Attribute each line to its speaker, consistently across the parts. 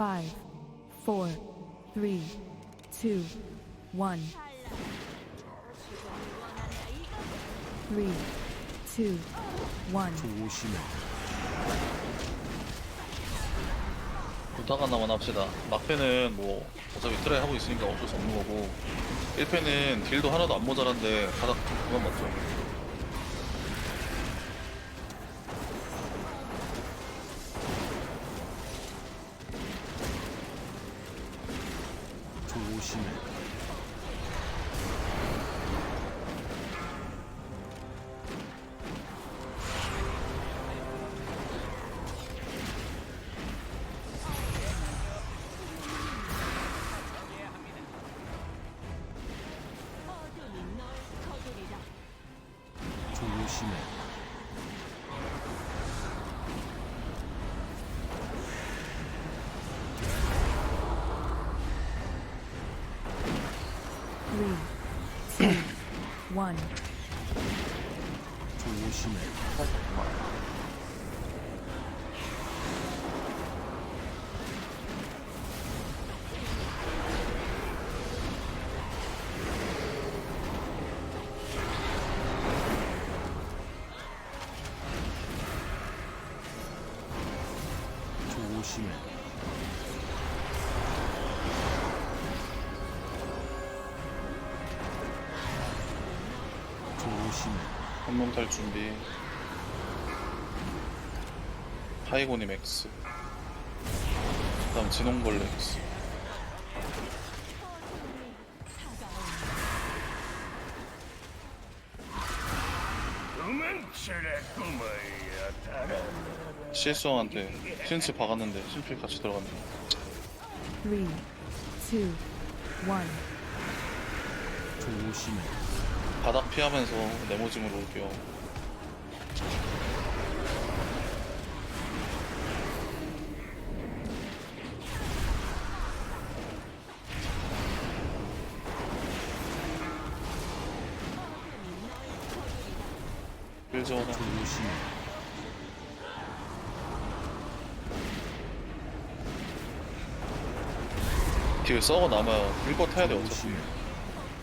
Speaker 1: five, four, three, two, one. Three, two, one.
Speaker 2: 조심해.
Speaker 3: 부탁 하나만 합시다. 막패는 뭐 어차피 트라이 하고 있으니까 어쩔 수 없는 거고 1패는 딜도 하나도 안 모자란데 바닥 좀 그만 맞죠.
Speaker 2: 조심해.
Speaker 1: Three, two, one.
Speaker 2: 심해. 조심해.
Speaker 3: 한몸 탈 준비. 하이고님 X. 그다음 진홍벌레 X. CS형한테 신스 박았는데 심필 같이 들어갔네.
Speaker 1: Three, two, one.
Speaker 2: 조심해.
Speaker 3: 바닥 피하면서 네모징으로 올게요. 일전화
Speaker 2: 조심해.
Speaker 3: 뒤에 썩어 남아요. 불거 타야 돼 어차피.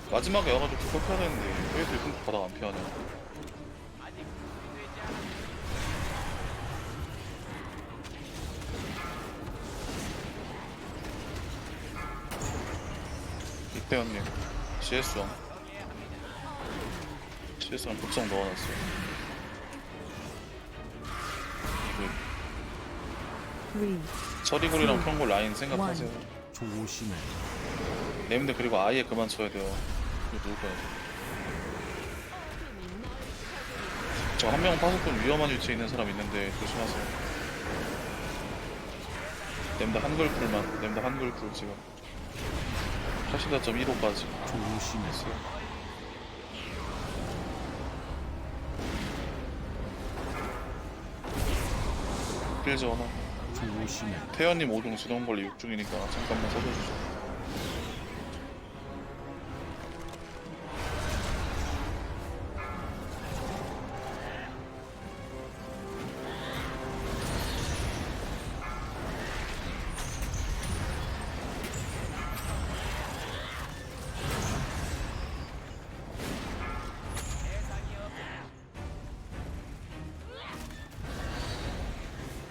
Speaker 3: 마지막에 와가지고 불거 타야 되는데 왜 들금 바닥 안 피하냐. 이태현님 CS왕 CS왕 극성 넣어놨어요. 이거
Speaker 1: Three,
Speaker 3: 서리골이랑 평골 라인 생각하세요.
Speaker 2: 조심해.
Speaker 3: 네임드 그리고 아예 그만 쳐야 돼요. 이거 누울 거야. 저한 명 파수꾼 위험한 위치에 있는 사람 있는데 조심하세요. 네임드 한글 풀만, 네임드 한글 풀 지금. 84.15까지
Speaker 2: 조심해.
Speaker 3: 했어요. 필 전화.
Speaker 2: 조심해.
Speaker 3: 태연님 5중 지동벌리 6중이니까 잠깐만 써줘주세요.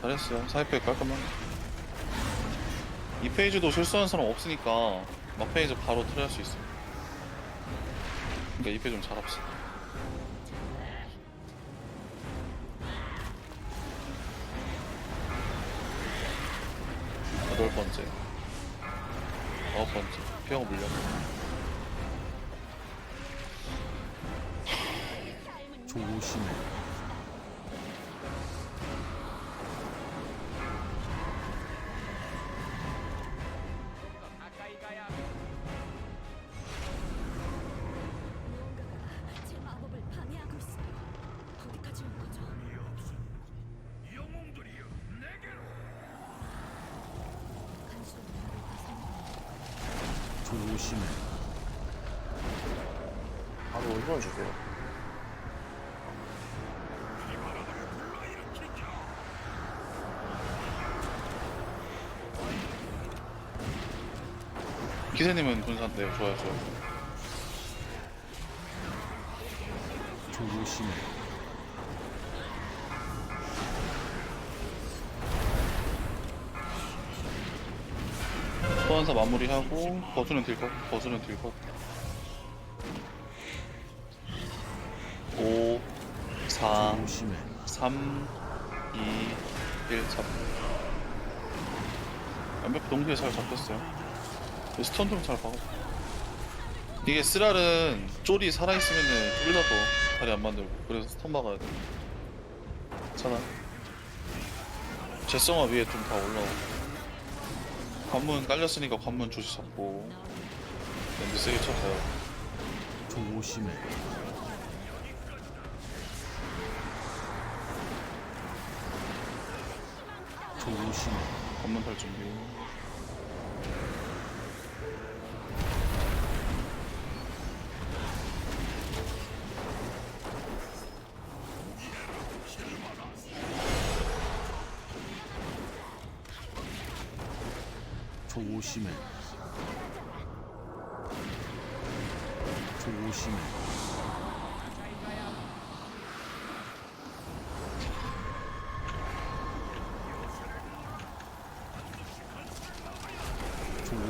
Speaker 3: 잘했어요. 사이페 깔끔하게. 이 페이지도 실수하는 사람 없으니까 막 페이지 바로 트레할 수 있어요. 그러니까 이 페이지 좀 잘합시다. 여덟 번째, 아홉 번째, 피하고 물려.
Speaker 2: 조심 조심해.
Speaker 4: 바로 1번 주세요.
Speaker 3: 기사님은 분산대요. 좋아요, 좋아요.
Speaker 2: 조심해.
Speaker 3: 소환사 마무리하고 버즈는 딜컷, 버즈는 딜컷. 5, 4,
Speaker 2: 조심해.
Speaker 3: 3, 2, 1, 잡. 완벽히 동기에 잘 잡혔어요. 스턴 좀 잘 박아. 이게 쓰랄은 쫄이 살아있으면은 쫄다도 다리 안 만들고 그래서 스턴 막아야 돼. 괜찮아. 제성화 위에 좀 다 올라오고. 관문 깔렸으니까 관문 조시 잡고. 렌즈 세게 쳤어요.
Speaker 2: 조심해. 조심해.
Speaker 3: 관문 탈 준비.
Speaker 2: 조심해. 조심해.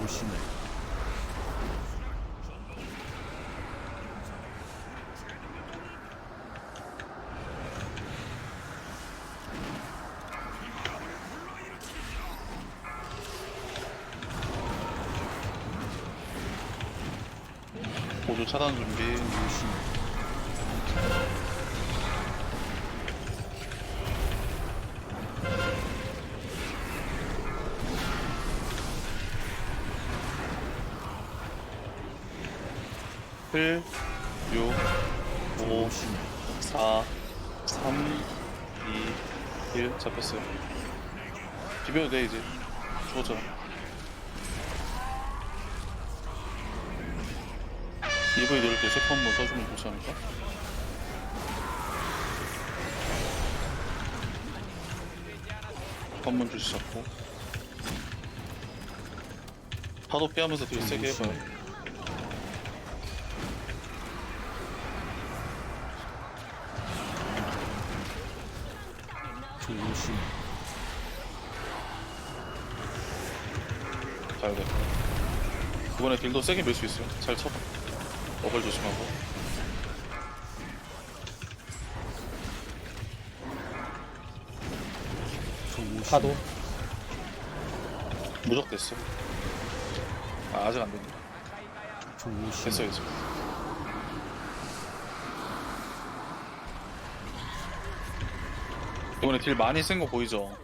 Speaker 2: 조심해.
Speaker 3: 차단 준비.
Speaker 2: 조심해.
Speaker 3: 힐, 6, 5,
Speaker 2: 조심해.
Speaker 3: 4, 3, 2, 1 잡혔어요. 비벼도 돼 이제. 죽었죠. EV 누를 때 셰프 한번 써주면 좋지 않을까? 관문 주시 잡고 파도 피하면서 되게 세게 해봐요.
Speaker 2: 조심해.
Speaker 3: 가야 돼. 이번에 딜도 세게 밀 수 있어요. 잘 쳐봐. 어글 조심하고.
Speaker 4: 파도.
Speaker 3: 무적 됐어. 아, 아직 안 됐네. 됐어요, 이제. 이번에 딜 많이 센거 보이죠?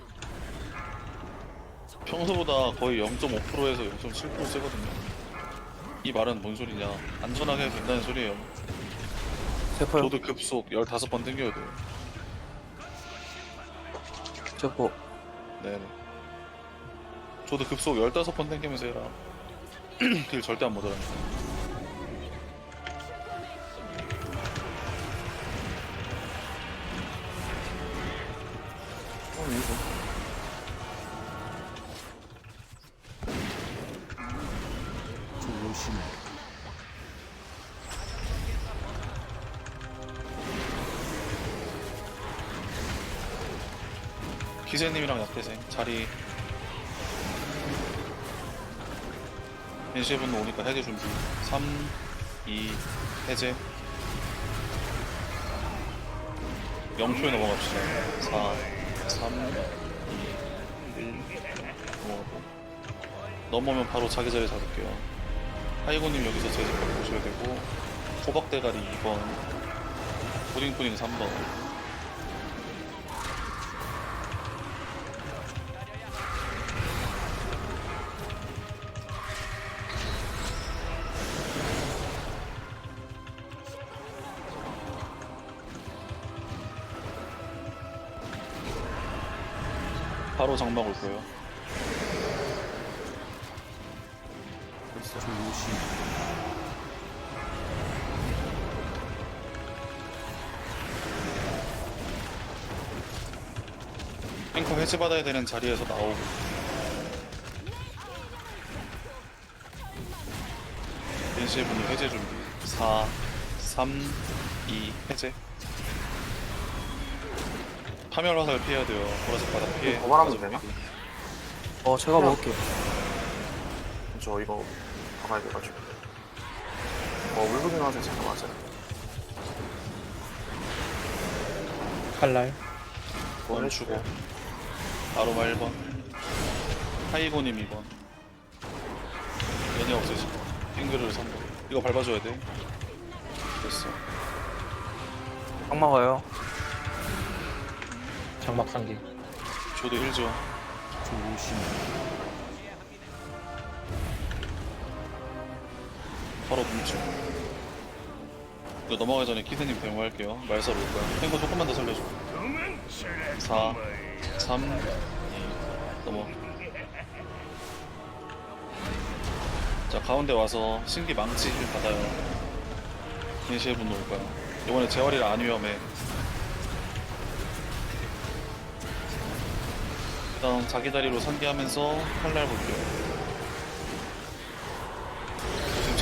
Speaker 3: 평소보다 거의 0.5%에서 0.7% 세거든요. 이 말은 뭔 소리냐. 안전하게 해도 된다는 소리예요.
Speaker 4: 세포요.
Speaker 3: 저도 급속 15번 땡겨야 돼요.
Speaker 4: 세포.
Speaker 3: 네네. 저도 급속 15번 땡기면서 해라. 딜 절대 안 못하라니까.
Speaker 2: 조심해.
Speaker 3: 기세님이랑 약대생 자리. NC분 오니까 해제 준비. 3 2 해제. 0초에 넘어갑시다. 4 3 2 1 넘어가고. 넘어오면 바로 자기 자리 잡을게요 하이고님 여기서 제집각 보셔야 되고 호박대가리 2번 푸딩푸딩 3번 바로 장막 올 거예요.
Speaker 2: 조심해.
Speaker 3: 앵커 해제받아야 되는 자리에서 나오고. 벤시의 분노 해제 준비. 4 3 2 해제. 파멸 화살 피해야 돼요. 보라색 바닥 피해.
Speaker 5: 도발하면
Speaker 3: 맞아,
Speaker 5: 되나?
Speaker 4: 어 제가 먹을게요.
Speaker 5: 저 이거 가봐야 돼가지고. 어 울부짖는 화살 제가 맞아요
Speaker 6: 칼날.
Speaker 3: 멈추고. 아로마 1번. 하이고님 2번. 연이 없으시 핑그를 3번 이거 밟아줘야 돼. 됐어.
Speaker 4: 딱 막아요.
Speaker 6: 장막 상기.
Speaker 3: 저도 1조.
Speaker 2: 조심
Speaker 3: 바로 뭉쳐 이거 넘어가기 전에 키드님 대응할게요. 말살 올 거야 탱거 조금만 더 살려줘. 4 3 2 넘어. 자 가운데 와서 신기 망치 힐 받아요. 인시의 분노 올 거야. 이번에 재활이라 안 위험해. 일단 자기 다리로 상기하면서 칼날 볼게요.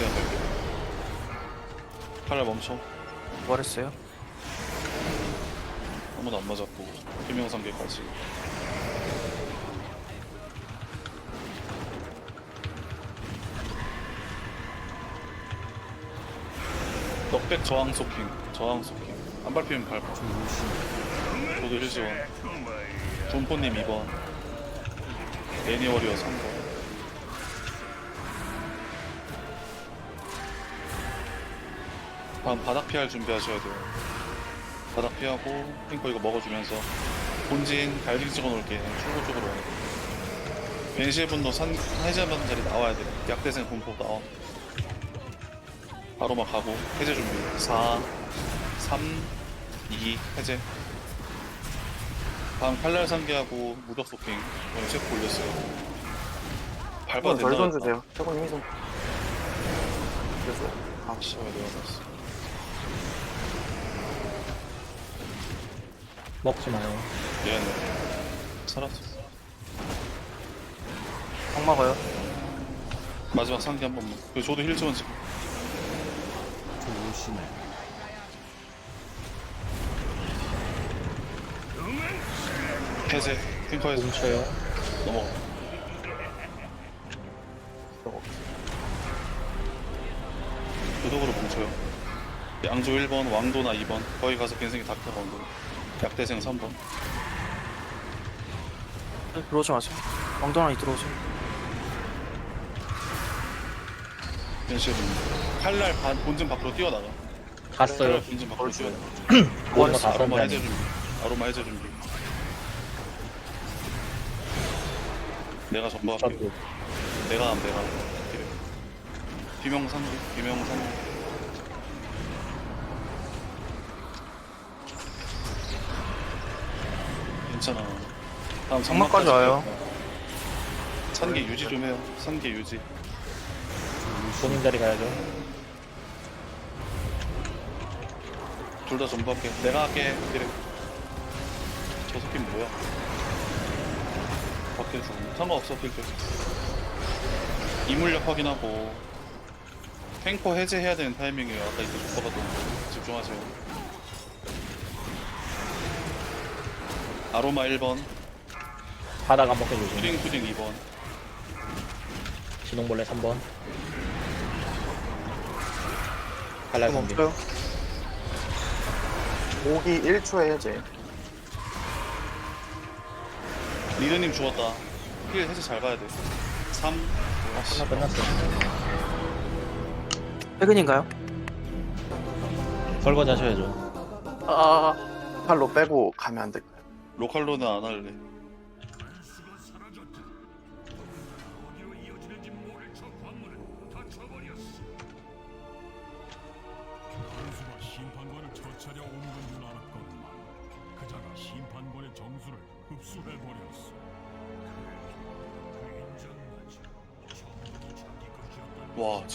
Speaker 3: 제한 갈게요 칼날 멈춰.
Speaker 4: 부활했어요?
Speaker 3: 아무도 안 맞았고 비명상계까지. 넉백 저항 소킹 저항 소킹. 안 밟히면 밟아. 저도 힐지원. 분포님 2번. 애니워리어 3번 다음 바닥 피할 준비하셔야 돼요. 바닥 피하고 핑커 이거 먹어주면서 본진 갈등 찍어 놓을게. 출구 쪽으로 와야 돼. 벤시의 분노 산, 해제하는 자리 나와야 돼. 약대생 분포 나와 바로 막 가고 해제 준비. 4 3 2 해제. 다음 칼날 상기하고 무적 소킹 오늘 체크 올렸어요. 밟아도
Speaker 5: 한번 덜
Speaker 3: 된다
Speaker 5: 던주세요. 태곤님 힘좀 그래서 아
Speaker 3: 씨, 왜 내가 났어
Speaker 6: 먹지 마요.
Speaker 3: 미안해. 살았어.
Speaker 4: 딱 막아요.
Speaker 3: 마지막 상기 한 번만. 그리고 저도 힐 지원 지금.
Speaker 2: 조심해.
Speaker 3: 해제. 핑커에서.
Speaker 6: 뭉쳐요.
Speaker 3: 넘어가. 도덕으로 뭉쳐요. 양조 1번 왕도나 2번. 거기 가서 빈생이 닥터 왕도 약대생 3번
Speaker 4: 네, 들어오지 마세요. 왕도나 이 들어오세요.
Speaker 3: 벤시의 분노 칼날 반, 본진 밖으로 뛰어나가.
Speaker 6: 갔어요.
Speaker 3: 칼날 본진 밖으로 뛰어나가.
Speaker 6: 모든 거다
Speaker 3: 아로마 해제 준비. 아로마 해제 준비. 내가 전부할게
Speaker 6: 저도.
Speaker 3: 내가 함 내가. 함. 그래. 비명상기 비명상기 괜찮아. 다음
Speaker 4: 장막까지 와요.
Speaker 3: 산기 유지 좀 해요. 산기 유지.
Speaker 6: 본인 자리 가야죠.
Speaker 3: 둘 다 전부 할게 내가 할게. 그래. 저 새끼 뭐야? 밖에서 상관없어 필드. 이물력 확인하고. 탱커 해제해야 되는 타이밍이에요. 아까 이제 줬거든 집중하세요 아로마 1번.
Speaker 6: 바닥 안 먹게 조심
Speaker 3: 푸딩 푸딩 2번.
Speaker 6: 진홍벌레 3번. 칼날 상기
Speaker 4: 멈춰요.
Speaker 5: 오기 1초에 해제.
Speaker 3: 리드님 죽었다. 힐 해제 잘 가야 돼. 3, 아씨
Speaker 6: 하나 끝났어
Speaker 4: 퇴근인가요?
Speaker 6: 설거지 하셔야죠.
Speaker 5: 아 팔로 빼고 가면 안 될까요?
Speaker 3: 로컬로는 안 할래
Speaker 7: 심판관을 알았건만 그자가 심판관의 정수를 흡수해 버렸어.
Speaker 3: 와